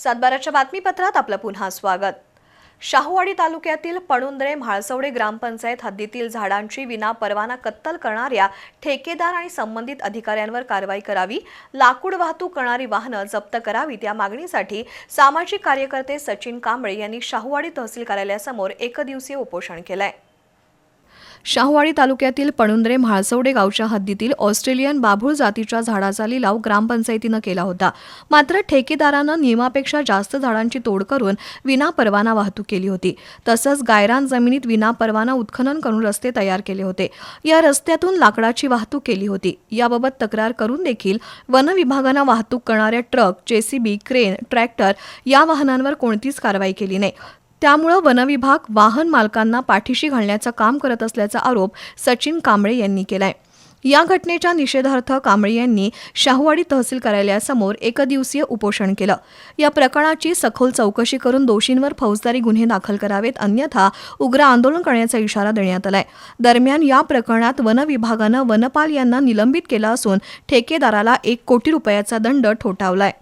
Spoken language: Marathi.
सातबाराच्या बातमीपत्रात आपलं पुन्हा स्वागत. शाहूवाडी तालुक्यातील पणुंद्रे म्हाळसवडे ग्रामपंचायत हद्दीतील झाडांची विना परवाना कत्तल करणाऱ्या ठेकेदार आणि संबंधित अधिकाऱ्यांवर कारवाई करावी लाकूड वाहतूक करणारी वाहनं जप्त करावीत या मागणीसाठी सामाजिक कार्यकर्ते सचिन कांबळे यांनी शाहूवाडी तहसील कार्यालयासमोर एकदिवसीय उपोषण केलं आहे शाहूवाडी तालुक्यातील पणुंद्रे म्हाळसवडे गावच्या हद्दीतील ऑस्ट्रेलियन बाभूळ जातीच्या झाडाचा लिलाव ग्रामपंचायतीनं केला होता. मात्र ठेकेदारानं नियमापेक्षा जास्त झाडांची तोड करून विनापरवाना वाहतूक केली होती. तसंच गायरान जमिनीत विनापरवाना उत्खनन करून रस्ते तयार केले होते. या रस्त्यातून लाकडाची वाहतूक केली होती. याबाबत तक्रार करून देखील वन विभागानं वाहतूक करणाऱ्या ट्रक जेसीबी क्रेन ट्रॅक्टर या वाहनांवर कोणतीच कारवाई केली नाही. त्यामुळं वनविभाग वाहन मालकांना पाठीशी घालण्याचं काम करत असल्याचा आरोप सचिन कांबळे यांनी केलाय. या घटनेच्या निषेधार्थ कांबळे यांनी शाहूवाडी तहसील कार्यालयासमोर एकदिवसीय उपोषण केलं. या प्रकरणाची सखोल चौकशी करून दोषींवर फौजदारी गुन्हे दाखल करावेत अन्यथा उग्र आंदोलन करण्याचा इशारा देण्यात आलाय. दरम्यान या प्रकरणात वन विभागानं वनपाल यांना निलंबित केलं असून ठेकेदाराला एक कोटी रुपयाचा दंड ठोठावलाय.